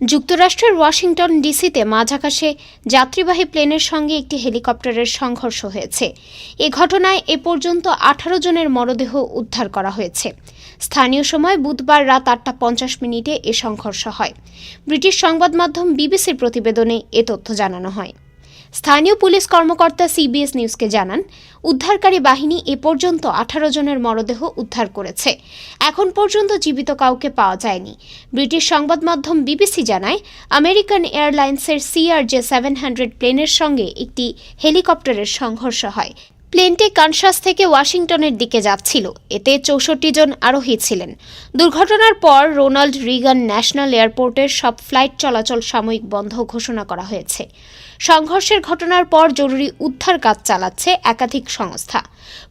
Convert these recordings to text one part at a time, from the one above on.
যুক্তরাষ্ট্রের ওয়াশিংটন ডিসিতে মাঝাকাশে যাত্রীবাহী প্লেনের সঙ্গে একটি হেলিকপ্টারের সংঘর্ষ হয়েছে। এ ঘটনায় এ পর্যন্ত আঠারো জনের মরদেহ উদ্ধার করা হয়েছে। স্থানীয় সময় বুধবার রাত আটটা পঞ্চাশ মিনিটে এ সংঘর্ষ হয়। ব্রিটিশ সংবাদ মাধ্যম বিবিসির প্রতিবেদনে এ তথ্য জানানো হয়। স্থানীয় পুলিশ কর্মকর্তা সিবিএস নিউজকে জানান উদ্ধারকারী বাহিনী এ পর্যন্ত আঠারো জনের মরদেহ উদ্ধার করেছে। এখন পর্যন্ত জীবিত কাউকে পাওয়া যায়নি। ব্রিটিশ সংবাদ মাধ্যম বিবিসি জানায়, আমেরিকান এয়ারলাইন্সের সিআরজে সেভেন হান্ড্রেড প্লেনের সঙ্গে একটি হেলিকপ্টারের সংঘর্ষ হয়। প্লেনটি কানসাস থেকে ওয়াশিংটনের দিকে যাচ্ছিল। এতে চৌষট্টি জন আরোহী ছিলেন। দুর্ঘটনার পর রোনাল্ড রিগান ন্যাশনাল এয়ারপোর্টের সব ফ্লাইট চলাচল সাময়িক বন্ধ ঘোষণা করা হয়েছে। সংঘর্ষের ঘটনার পর জরুরি উদ্ধার কাজ চালাচ্ছে একাধিক সংস্থা।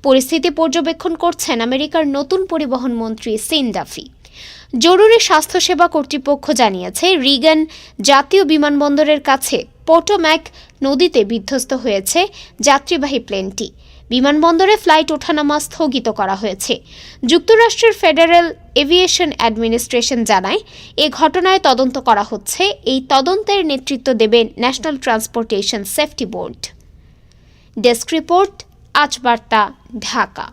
পরিস্থিতি পর্যবেক্ষণ করছেন আমেরিকার নতুন পরিবহন মন্ত্রী সিন ডাফি। জরুরি স্বাস্থ্যসেবা কর্তৃপক্ষ জানিয়েছে, রিগান জাতীয় বিমানবন্দরের কাছে পোটোম্যাক নদীতে বিধ্বস্ত হয়েছে যাত্রীবাহী প্লেনটি। বিমানবন্দরে ফ্লাইট ওঠানামা স্থগিত করা হয়েছে। যুক্তরাষ্ট্রের ফেডারেল এভিয়েশন অ্যাডমিনিস্ট্রেশন জানায়, এ ঘটনায় তদন্ত করা হচ্ছে। এই তদন্তের নেতৃত্ব দেবে National Transportation Safety Board. Desk report, আজ বার্তা, ঢাকা।